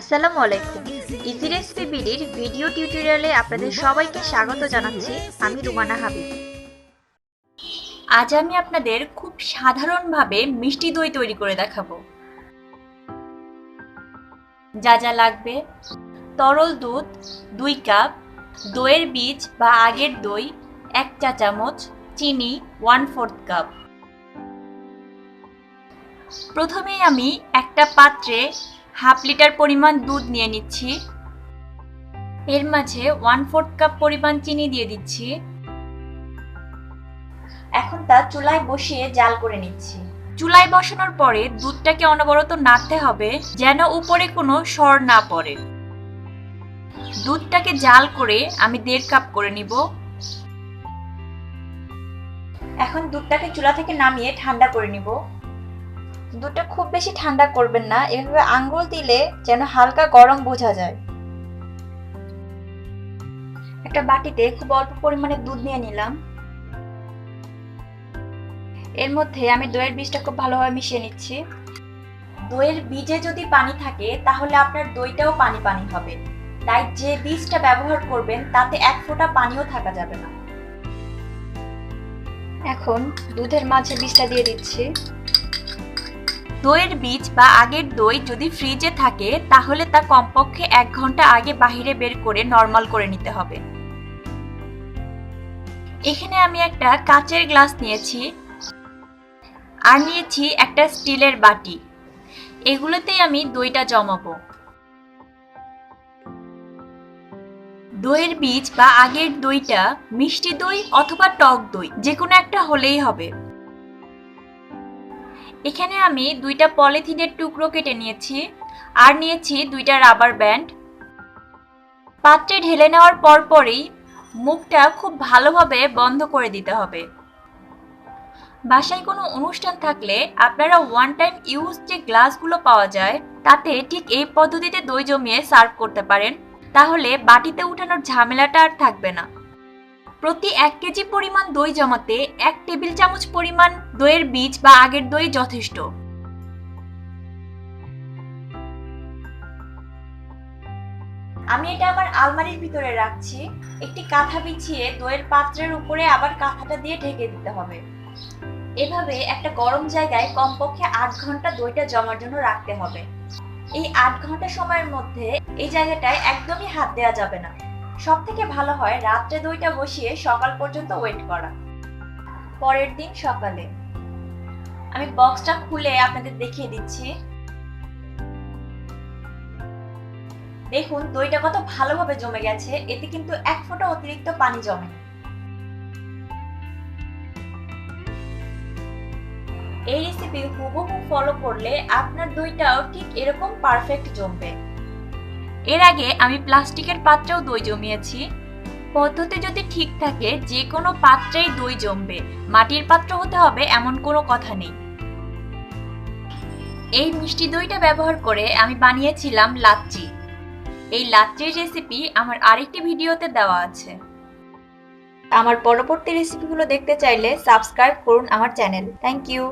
আসসালামু আলাইকুম। Easy recipe বিডির video টিউটোরিয়ালে আপনাদের সবাইকে স্বাগত জানাচ্ছি, আমি রুমানা হাবিব। আজ আমি আপনাদের খুব সাধারণভাবে মিষ্টি দই তৈরি করে দেখাবো। যা যা লাগবে, তরল দুধ, দুই কাপ, দইয়ের বীজ বা আগের দই, এক চা চামচ, চিনি ওয়ান ফোর্থ কাপ প্রথমেই আমি একটা পাত্রে হাফ লিটার পরিমাণ দুধ নিয়ে নিচ্ছি। এর মাঝে ওয়ান ফোর্থ কাপ পরিমাণ চিনি দিয়ে দিচ্ছি। এখন তা চুলায় বসিয়ে জাল করে নিচ্ছি। চুলায় বসানোর পরে দুধটাকে অনবরত নাড়তে হবে যেন উপরে কোনো সর না পড়ে। দুধটাকে জাল করে আমি দেড় কাপ করে নিব। এখন দুধটাকে চুলা থেকে নামিয়ে ঠান্ডা করে নিব। দুধটা খুব বেশি ঠান্ডা করবেন না। এভাবে আঙ্গুল দিলে যেন হালকা গরম বোঝা যায়। একটা বাটিতে খুব অল্প পরিমাণে দুধ নিয়ে নিলাম। এর মধ্যে আমি দইয়ের বীজটা খুব ভালোভাবে মিশিয়ে নিচ্ছি। দইয়ের বীজে যদি পানি থাকে, তাহলে আপনার দইটাও পানি পানি হবে। তাই যে বীজটা ব্যবহার করবেন, তাতে এক ফোঁটা পানিও থাকা যাবে না। এখন দুধের মাঝে বীজটা দিয়ে দিচ্ছি। দইয়ের বীজ বা আগের দই যদি ফ্রিজে থাকে, তাহলে তা কমপক্ষে এক ঘণ্টা আগে বাহিরে বের করে নর্মাল করে নিতে হবে। এখানে আমি একটা কাচের গ্লাস নিয়েছি আর নিয়েছি একটা স্টিলের বাটি। এগুলোতেই আমি দইটা জমাবো। দইয়ের বীজ বা আগের দইটা মিষ্টি দই অথবা টক দই যে কোনো একটা হলেই হবে। এখানে আমি দুইটা পলিথিনের টুকরো কেটে নিয়েছি, আর নিয়েছি দুইটা রাবার ব্যান্ড। পাত্রে ঢেলে নেওয়ার পরপরই মুখটা খুব ভালোভাবে বন্ধ করে দিতে হবে। বাসায় কোনো অনুষ্ঠান থাকলে আপনারা ওয়ান টাইম ইউজ যে গ্লাসগুলো পাওয়া যায়, তাতে ঠিক এই পদ্ধতিতে দই জমিয়ে সার্ভ করতে পারেন। তাহলে বাটিতে উঠানোর ঝামেলাটা আর থাকবে না। প্রতি এক কেজি পরিমাণ দই জমাতে এক টেবিল চামচ পরিমাণ দইয়ের বীজ বা আগের দই যথেষ্ট। আমি এটা আমার আলমারির ভিতরে রাখছি। একটি কাঁথা বিছিয়ে দইয়ের পাত্রের উপরে আবার কাঁথাটা দিয়ে ঢেকে দিতে হবে। এভাবে একটা গরম জায়গায় কমপক্ষে আট ঘণ্টা দইটা জমার জন্য রাখতে হবে। এই আট ঘণ্টা সময়ের মধ্যে এই জায়গাটায় একদমই হাত দেওয়া যাবে না। সব থেকে ভালো হয় রাত্রে দইটা বসিয়ে সকাল পর্যন্ত ওয়েট করা। পরের দিন সকালে। আমি বক্সটা খুলে আপনাদের দেখিয়ে দিচ্ছি। দেখুন, দইটা কত ভালোভাবে জমে গেছে, এতে কিন্তু এক ফোঁটা অতিরিক্ত পানি জমে। এই রেসিপি হুবহু ফলো করলে আপনার দইটাও ঠিক এরকম পারফেক্ট জমবে। এর আগে আমি প্লাস্টিকের পাত্রেও দই জমিয়েছি। পদ্ধতি যদি ঠিক থাকে, যে কোনো পাত্রেই দই জমবে। মাটির পাত্র হতে হবে এমন কোনো কথা নেই। এই মিষ্টি দইটা ব্যবহার করে আমি বানিয়েছিলাম লাচ্চি। এই লাচ্চির রেসিপি আমার আরেকটি ভিডিওতে দেওয়া আছে। আমার পরবর্তী রেসিপিগুলো দেখতে চাইলে সাবস্ক্রাইব করুন আমার চ্যানেল থ্যাংক ইউ